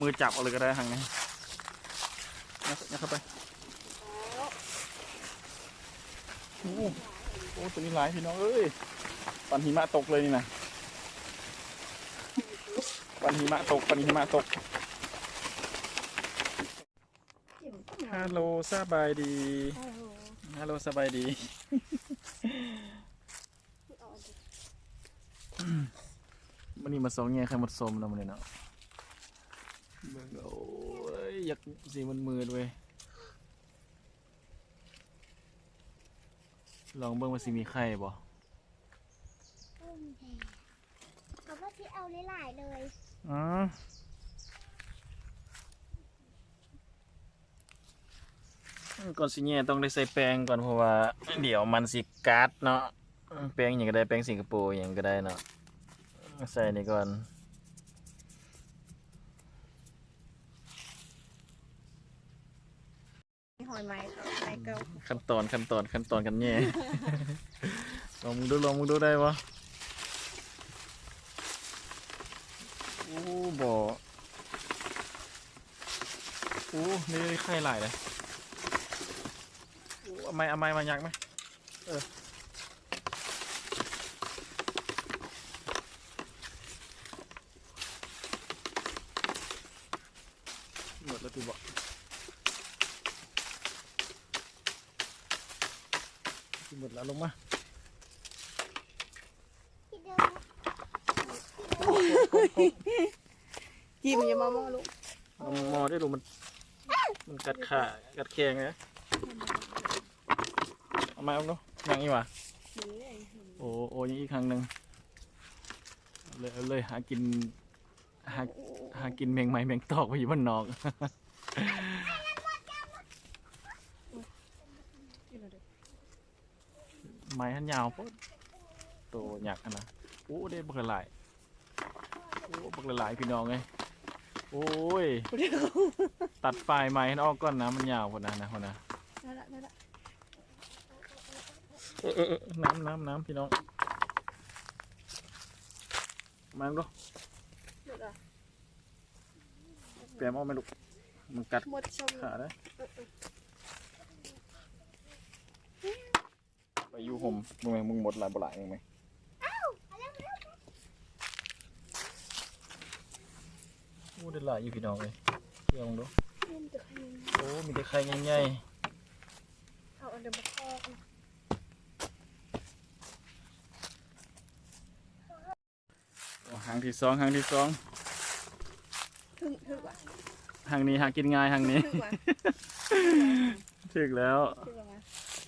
มือจับเอาเลยก็ได้ทางนี้ยัดยัดเข้าไป โอ้โหโอ้ตัวนี้หลายพี่น้องเอ้ย ปันหิมะตกเลยนี่นะปันหิมะตกปันหิมะตก ฮัลโหลสบายดี ฮัลโหลสบายดีมันนี่มาสองแง่ใครหมดสมแล้วมันเลยเนาะ อยากสีมันมืดเว้ยลองเบิ่งว่าสิมีไข่บ่เขาว่าที่เอาหลายๆเลยอ๋อก่อนสิแง่ต้องได้ใส่แป้งก่อนเพราะว่า เดี๋ยวมันสิกัดเนาะแป้งอย่างก็ได้แป้งสิงคโปร์อย่างก็ได้เนาะใส่นี่ก่อน หอยไม้ครับไม้เก่าขั้นตอนขั้นตอนขั้นตอนกันแย่ ลองมึงดูลองมึงดูได้ปะโอ้บ่โอ้นี่ไข่หลายเลยโอ้เอาไม้เอาไม้มายักไหมเออหมดแล้วตีบอก หมดแล้วลงมาที่เดิมจิ้มอย่ามามอลูกมอได้ดูมัน มันกัดขากัดแข้งนะเอามาเอาเนาะยังอีกวะโอ้โอ้ยังอีกครั้งหนึ่งเอาเลยเอาเลยหากินหาหากินแมงไม้แมงตอกไปอยู่บ้านนอก ไม้หันยาวโพดโตหยักอันนะโอ้ได้บักละหลายโอ้บักละหลายพี่น้องไงโอ้ยตัดปลายไม้ให้ออกก่อนนะมันยาวกว่านั้นนะคนนะนั่นละนั่นละเออเออเออน้ำน้ำน้ำพี่น้องมาดูหมดอะเปลี่ยนออกไหมลูกมันกัดหมดชมขาได้ไปอยู่ ห่มมึงมึงหมดหลายบ่หลายเองไหมโอ้ได้หลายอยู่พี่น้องเลยเดี๋ยวมึงดูเล่นตัวนี้โอ้มีแต่ไข่ใหญ่เอาอันเดิมมาคอกนะๆโอ้หางที่สองหางที่สองถึงถึงว่ะหางนี้หากินง่ายหางนี้ถึงว่ะถึกแล้วถึงว่ะ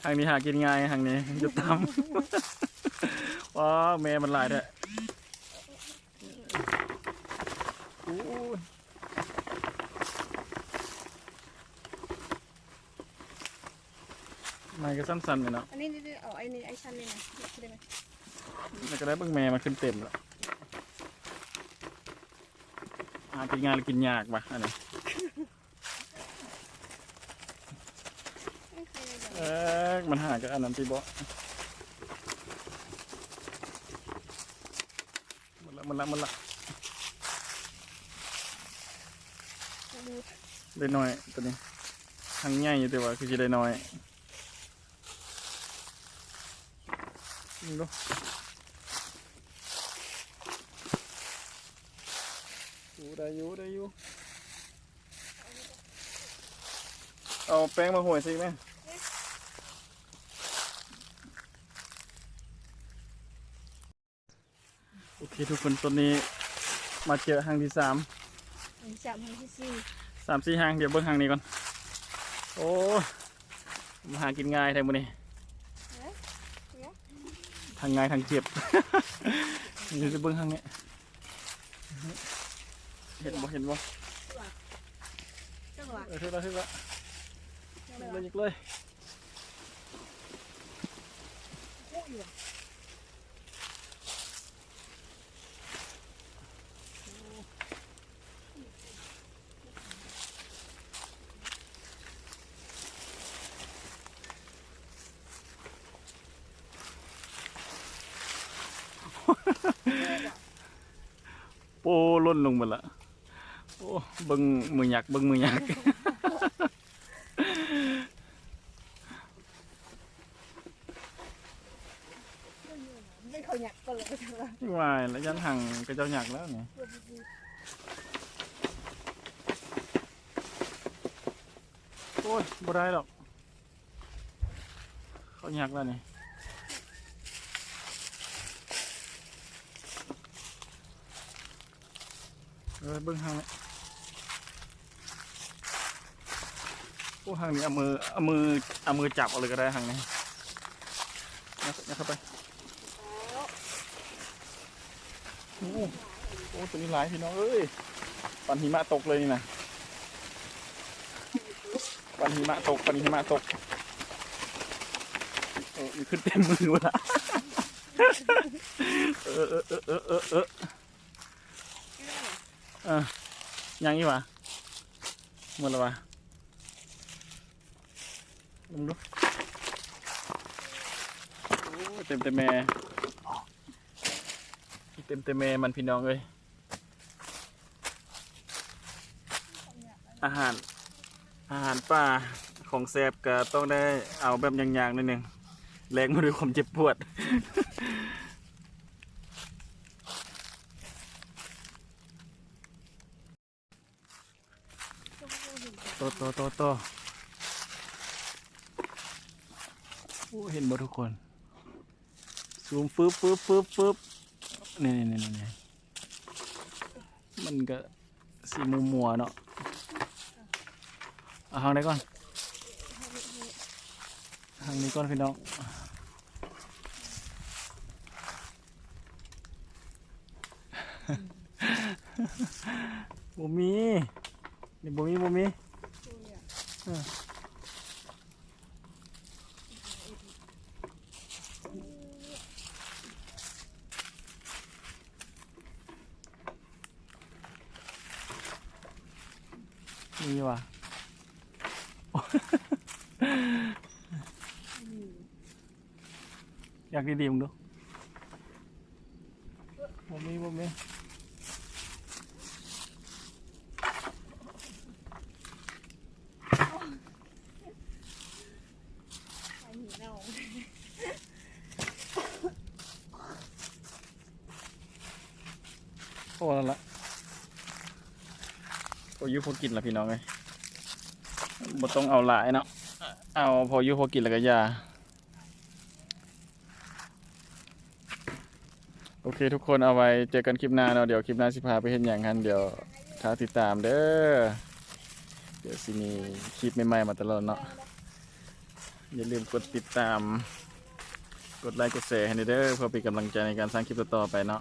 ทางนี้หากินง่ายทางนี้หยุดทำว้าแม่มันหลายแท้อู้ยไม่ก็สั้นๆเลยเนาะอันนี้นี่เอาไอ้นี่ไอ้ชั้นนี่นะได้ไหมแล้วก็ได้เบิ่งแม่มันขึ้นเต็มแล้วหากินง่ายหรือกินยากปะอันนี้ ไม่ เอ๊ะมันหากับอันนั้นตีบ่มันละมันละมันละได้น้อยตัวนี้ทางใหญ่อยู่แต่ว่าคือจะได้น้อยนี่ดูอยู่ได้อยู่ได้อยู่เอาแป้งมาห่วยสิแม่ โอเคทุกคนตัวนี้มาเจอหางที่สามอันจับมันที่สี่สามสี่หางเดี๋ยวเบิ้งหางนี้ก่อน โอ้มาหากินง่ายแท้มื้อนี้ทางง่ายทางเจ็บเดี๋ยวจะเบิ้งหางนี้เห็นบ่เห็นบ่จังหวะเออเท่าไรเท่าไรจังหเลวะยอีกเลย โป้ล่นลงหมดละโอ้บิ่งมือหยักบิ่งมือหยักไม่เขาอยากก็เลยจังเลยวแล้วยันห่างก็เจ้าหยักแล้วนี่โอ้ยบ่ได้หรอกเขาหยักแล้วนี่ เออเบิ่งห่างโอ้หางนี้เอามือเอามือเอามือจับเอาเลยก็ได้หางนี้ยัดยัดเข้าไปโอ้โหโอ้ตัวนี้หลายพี่น้องเอ้ยปันหิมะตกเลยนี่นะปันหิมะตกปันหิมะตกเออมันขึ้นเต็มมือวะละเออเออเออเออเออ เออยังอีกวะหมดแล้ววะลงดูเต็มเต็มแม่เต็มเต็มเมมันพี่น้องเอ้ยอาหาร อาหารป่าของแซบก็ต้องได้เอาแบบอย่างๆนิดนึงแรงมาด้วยความเจ็บปวด โตโตโตโตโอ้เห็นบ่ทุกคน ซูมฟึบฟึบฟึบฟึบนี่นี่นี่นี่มันก็สีมัวมัวๆเนาะเอาทางไหนก่อนทางนี้ก่อนพี่น้องบ่มีนี่บ่มีบ่มี มีว่ะอยากดีๆมึงดูบ่มีบ่มีไอ้หีเน่า โอ้นั่นละ พอยุพอกินละพี่น้องไงบ่ต้องเอาหลายเนาะเอาพอยุพอกินแล้วก็ยาโอเค ทุกคนเอาไว้เจอกันคลิปหน้าเนาะเดี๋ยวคลิปหน้าสิพาไปเห็นอย่างกันเดี๋ยวท้าติดตามเด้อเดี๋ยวสิมีคลิปใหม่ๆมาตลอดเนาะอย่าลืมกดติดตาม กดไลค์กดแชร์ให้เด้อเพื่อเป็นกำลังใจในการสร้างคลิปต่อๆไปเนาะ